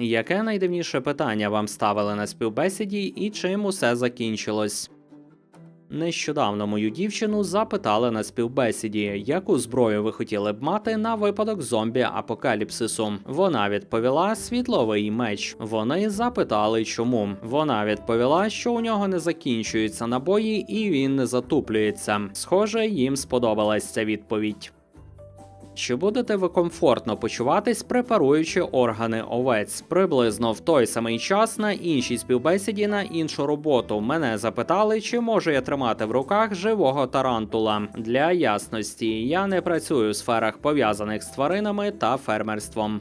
Яке найдивніше питання вам ставили на співбесіді і чим усе закінчилось? Нещодавно мою дівчину запитали на співбесіді, яку зброю ви хотіли б мати на випадок зомбі-апокаліпсису. Вона відповіла світловий меч. Вони запитали, чому. Вона відповіла, що у нього не закінчуються набої і він не затуплюється. Схоже, їм сподобалась ця відповідь. Чи будете ви комфортно почуватись, препаруючи органи овець? Приблизно в той самий час на іншій співбесіді на іншу роботу мене запитали, чи можу я тримати в руках живого тарантула. Для ясності я не працюю у сферах пов'язаних з тваринами та фермерством.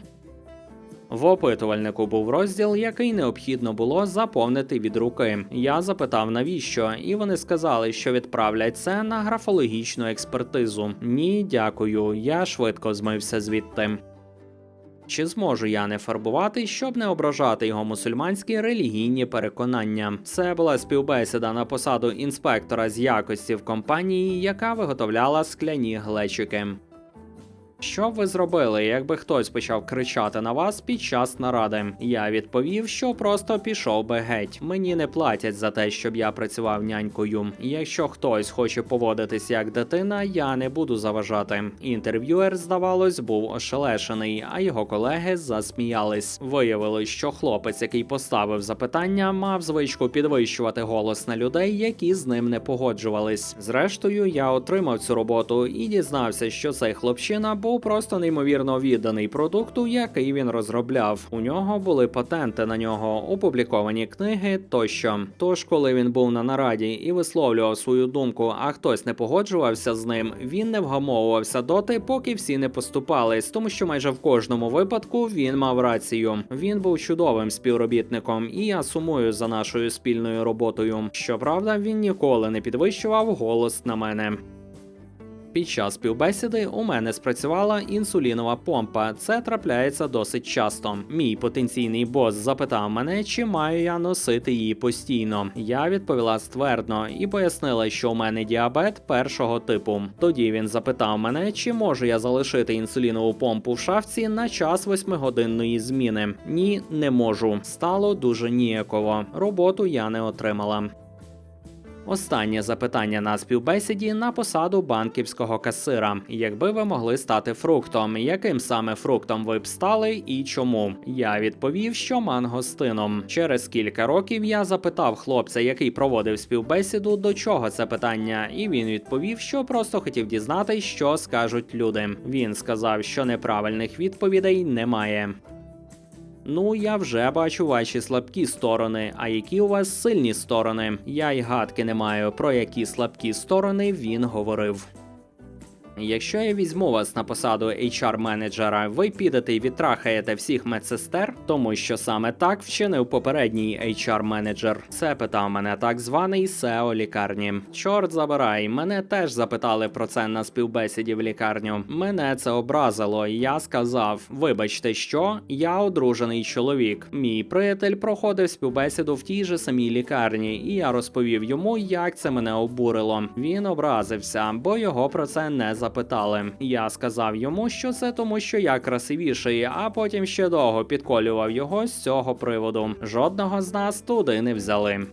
В опитувальнику був розділ, який необхідно було заповнити від руки. Я запитав навіщо, і вони сказали, що відправлять це на графологічну експертизу. Ні, дякую. Я швидко змився звідти. Чи зможу я не фарбувати, щоб не ображати його мусульманські релігійні переконання? Це була співбесіда на посаду інспектора з якості в компанії, яка виготовляла скляні глечики. Що ви зробили, якби хтось почав кричати на вас під час наради? Я відповів, що просто пішов би геть. Мені не платять за те, щоб я працював нянькою. Якщо хтось хоче поводитись як дитина, я не буду заважати. Інтерв'юер, здавалось, був ошелешений, а його колеги засміялись. Виявилось, що хлопець, який поставив запитання, мав звичку підвищувати голос на людей, які з ним не погоджувались. Зрештою, я отримав цю роботу і дізнався, що цей хлопчина був просто неймовірно відданий продукту, який він розробляв. У нього були патенти на нього, опубліковані книги тощо. Тож, коли він був на нараді і висловлював свою думку, а хтось не погоджувався з ним, він не вгамовувався доти, поки всі не поступались, тому що майже в кожному випадку він мав рацію. Він був чудовим співробітником, і я сумую за нашою спільною роботою. Щоправда, він ніколи не підвищував голос на мене. Під час співбесіди у мене спрацювала інсулінова помпа. Це трапляється досить часто. Мій потенційний бос запитав мене, чи маю я носити її постійно. Я відповіла ствердно і пояснила, що у мене діабет першого типу. Тоді він запитав мене, чи можу я залишити інсулінову помпу в шафці на час восьмигодинної зміни. Ні, не можу. Стало дуже ніяково. Роботу я не отримала. Останнє запитання на співбесіді на посаду банківського касира. Якби ви могли стати фруктом, яким саме фруктом ви б стали і чому? Я відповів, що мангостином. Через кілька років я запитав хлопця, який проводив співбесіду, до чого це питання, і він відповів, що просто хотів дізнатись, що скажуть люди. Він сказав, що неправильних відповідей немає. Ну, я вже бачу ваші слабкі сторони. А які у вас сильні сторони? Я й гадки не маю, про які слабкі сторони він говорив. Якщо я візьму вас на посаду HR-менеджера, ви підете і відтрахаєте всіх медсестер, тому що саме так вчинив попередній HR-менеджер. Це питав мене так званий SEO лікарні. Чорт забирай, мене теж запитали про це на співбесіді в лікарню. Мене це образило. Я сказав: вибачте, що я одружений чоловік. Мій приятель проходив співбесіду в тій же самій лікарні, і я розповів йому, як це мене обурило. Він образився, бо його про це не запитали. Я сказав йому, що це тому, що я красивіший, а потім ще довго підколював його з цього приводу. Жодного з нас туди не взяли.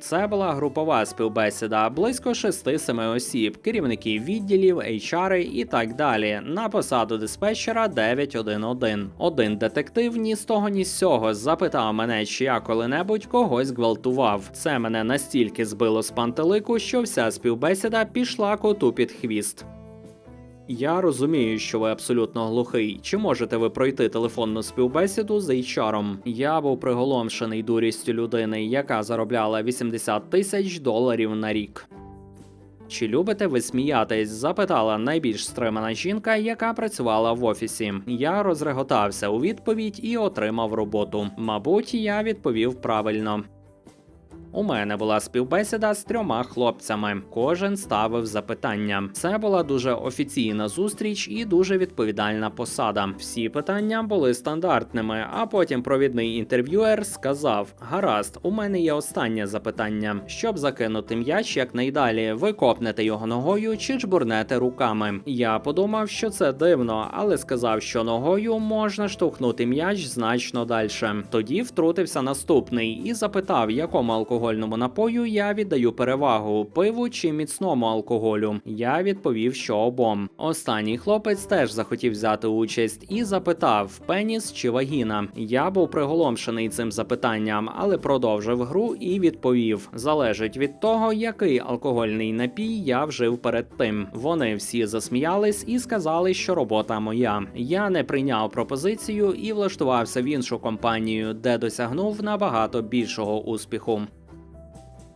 Це була групова співбесіда, близько 6-7 осіб, керівників відділів, HR і так далі. На посаду диспетчера 911. Один детектив ні з того, ні з сього запитав мене, чи я коли-небудь когось гвалтував. Це мене настільки збило з пантелику, що вся співбесіда пішла коту під хвіст. Я розумію, що ви абсолютно глухий. Чи можете ви пройти телефонну співбесіду з HR-ом? Я був приголомшений дурістю людини, яка заробляла 80 тисяч доларів на рік. Чи любите ви сміятись? запитала найбільш стримана жінка, яка працювала в офісі. Я розреготався у відповідь і отримав роботу. Мабуть, я відповів правильно. У мене була співбесіда з трьома хлопцями. Кожен ставив запитання. Це була дуже офіційна зустріч і дуже відповідальна посада. Всі питання були стандартними. А потім провідний інтерв'юер сказав: Гаразд, у мене є останнє запитання. Щоб закинути м'яч якнайдалі, ви копнете його ногою чи жбурнете руками. Я подумав, що це дивно, але сказав, що ногою можна штовхнути м'яч значно далі. Тоді втрутився наступний і запитав, якому алкогольному напою я віддаю перевагу пиву чи міцному алкоголю. Я відповів, що обом. Останній хлопець теж захотів взяти участь і запитав: пеніс чи вагіна. Я був приголомшений цим запитанням, але продовжив гру і відповів: залежить від того, який алкогольний напій я вжив перед тим. Вони всі засміялись і сказали, що робота моя. Я не прийняв пропозицію і влаштувався в іншу компанію, де досягнув набагато більшого успіху.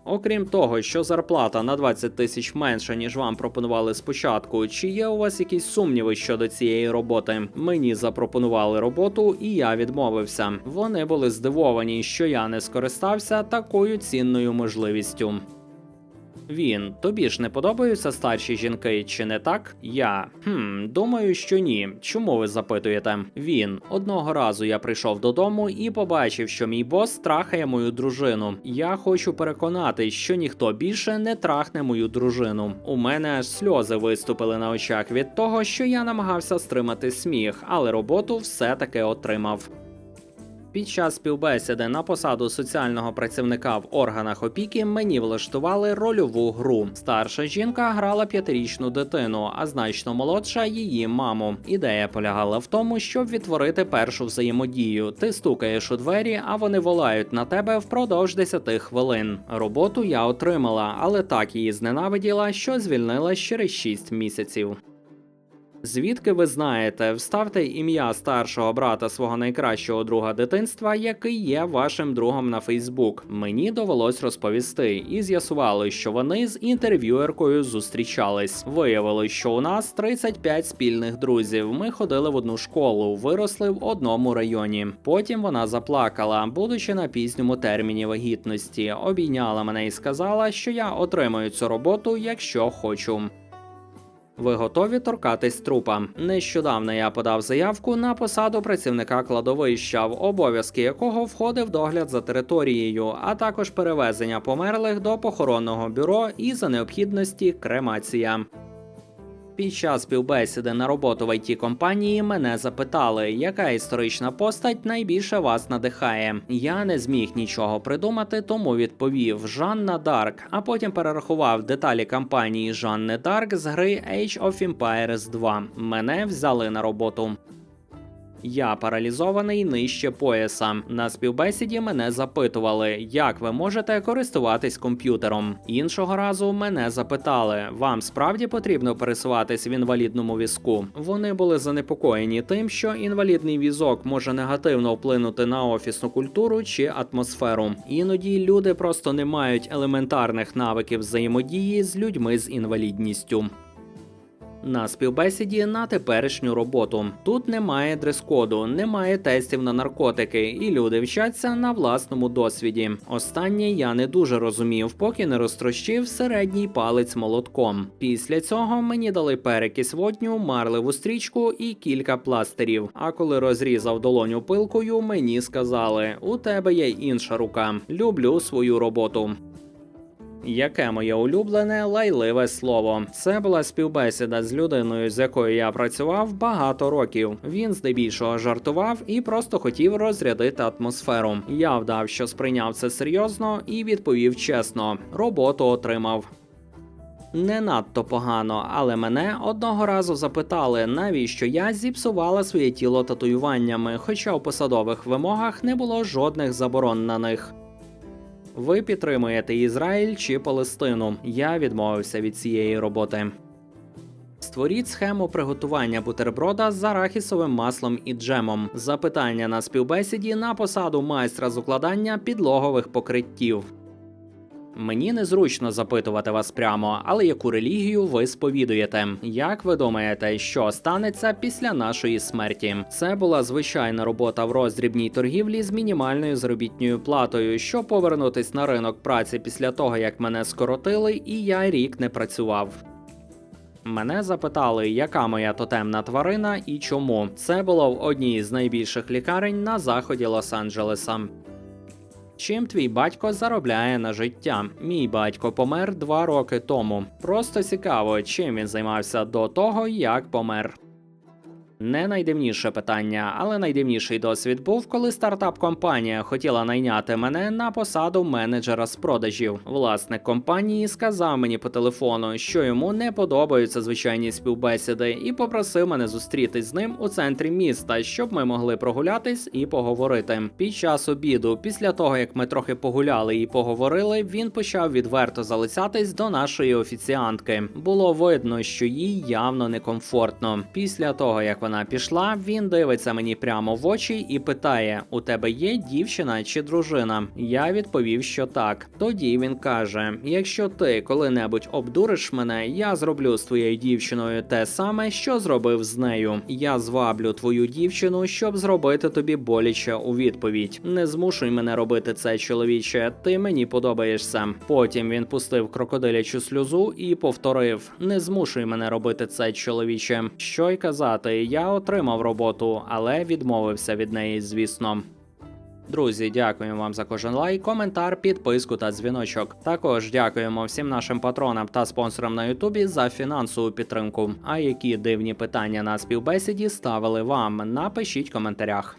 Окрім того, що зарплата на 20 тисяч менша, ніж вам пропонували спочатку, чи є у вас якісь сумніви щодо цієї роботи? Мені запропонували роботу, і я відмовився. Вони були здивовані, що я не скористався такою цінною можливістю. Він тобі ж не подобаються старші жінки, чи не так? Я хм, думаю, що ні. Чому ви запитуєте? Він одного разу я прийшов додому і побачив, що мій бос трахає мою дружину. Я хочу переконати, що ніхто більше не трахне мою дружину. У мене аж сльози виступили на очах від того, що я намагався стримати сміх, але роботу все-таки отримав. Під час співбесіди на посаду соціального працівника в органах опіки мені влаштували рольову гру. Старша жінка грала п'ятирічну дитину, а значно молодша її маму. Ідея полягала в тому, щоб відтворити першу взаємодію. Ти стукаєш у двері, а вони волають на тебе впродовж 10 хвилин. Роботу я отримала, але так її зненавиділа, що звільнила через 6 місяців. Звідки ви знаєте, вставте ім'я старшого брата свого найкращого друга дитинства, який є вашим другом на Фейсбук. Мені довелось розповісти, і з'ясували, що вони з інтерв'юеркою зустрічались. Виявилось, що у нас 35 спільних друзів. Ми ходили в одну школу, виросли в одному районі. Потім вона заплакала, будучи на пізньому терміні вагітності, обійняла мене і сказала, що я отримаю цю роботу, якщо хочу. Ви готові торкатись трупа? Нещодавно я подав заявку на посаду працівника кладовища, в обов'язки якого входив догляд за територією, а також перевезення померлих до похоронного бюро і за необхідності кремація. Під час співбесіди на роботу в it компанії мене запитали, яка історична постать найбільше вас надихає. Я не зміг нічого придумати, тому відповів Жанна Дарк, а потім перерахував деталі кампанії Жанни Дарк з гри Age of Empires 2. Мене взяли на роботу. Я паралізований нижче пояса. На співбесіді мене запитували, як ви можете користуватись комп'ютером. Іншого разу мене запитали: вам справді потрібно пересуватись в інвалідному візку? Вони були занепокоєні тим, що інвалідний візок може негативно вплинути на офісну культуру чи атмосферу. Іноді люди просто не мають елементарних навиків взаємодії з людьми з інвалідністю на співбесіді на теперішню роботу. Тут немає дрес-коду, немає тестів на наркотики, і люди вчаться на власному досвіді. Останнє я не дуже розумів, поки не розтрощив середній палець молотком. Після цього мені дали перекись водню, марливу стрічку і кілька пластирів. А коли розрізав долоню пилкою, мені сказали: у тебе є інша рука. Люблю свою роботу. Яке моє улюблене лайливе слово? Це була співбесіда з людиною, з якою я працював багато років. Він здебільшого жартував і просто хотів розрядити атмосферу. Я вдав, що сприйняв це серйозно і відповів чесно: роботу отримав. Не надто погано, але мене одного разу запитали, навіщо я зіпсувала своє тіло татуюваннями, хоча у посадових вимогах не було жодних заборон на них. Ви підтримуєте Ізраїль чи Палестину? Я відмовився від цієї роботи. Створіть схему приготування бутерброда з арахісовим маслом і джемом. Запитання на співбесіді на посаду майстра з укладання підлогових покриттів. Мені незручно запитувати вас прямо, але яку релігію ви сповідуєте? Як ви думаєте, що станеться після нашої смерті? Це була звичайна робота в роздрібній торгівлі з мінімальною заробітною платою, щоб повернутись на ринок праці після того, як мене скоротили, і я рік не працював. Мене запитали, яка моя тотемна тварина і чому. Це було в одній з найбільших лікарень на заході Лос-Анджелеса. Чим твій батько заробляє на життя? Мій батько помер два роки тому. Просто цікаво, чим він займався до того, як помер. Не найдивніше питання, але найдивніший досвід був, коли стартап-компанія хотіла найняти мене на посаду менеджера з продажів. Власник компанії сказав мені по телефону, що йому не подобаються звичайні співбесіди, і попросив мене зустрітись з ним у центрі міста, щоб ми могли прогулятись і поговорити. Під час обіду, після того як ми трохи погуляли і поговорили, він почав відверто залицятись до нашої офіціантки. Було видно, що їй явно некомфортно. Після того як вона пішла, він дивиться мені прямо в очі і питає: У тебе є дівчина чи дружина? Я відповів, що так. Тоді він каже: Якщо ти коли-небудь обдуриш мене, я зроблю з твоєю дівчиною те саме, що зробив з нею. Я зваблю твою дівчину, щоб зробити тобі боляче у відповідь. Не змушуй мене робити це, чоловіче. Ти мені подобаєшся. Потім він пустив крокодилячу сльозу і повторив: Не змушуй мене робити це, чоловіче. Що й казати, отримав роботу, але відмовився від неї, звісно. Друзі, дякуємо вам за кожен лайк, коментар, підписку та дзвіночок. Також дякуємо всім нашим патронам та спонсорам на Ютубі за фінансову підтримку. А які дивні питання на співбесіді ставили вам? Напишіть в коментарях.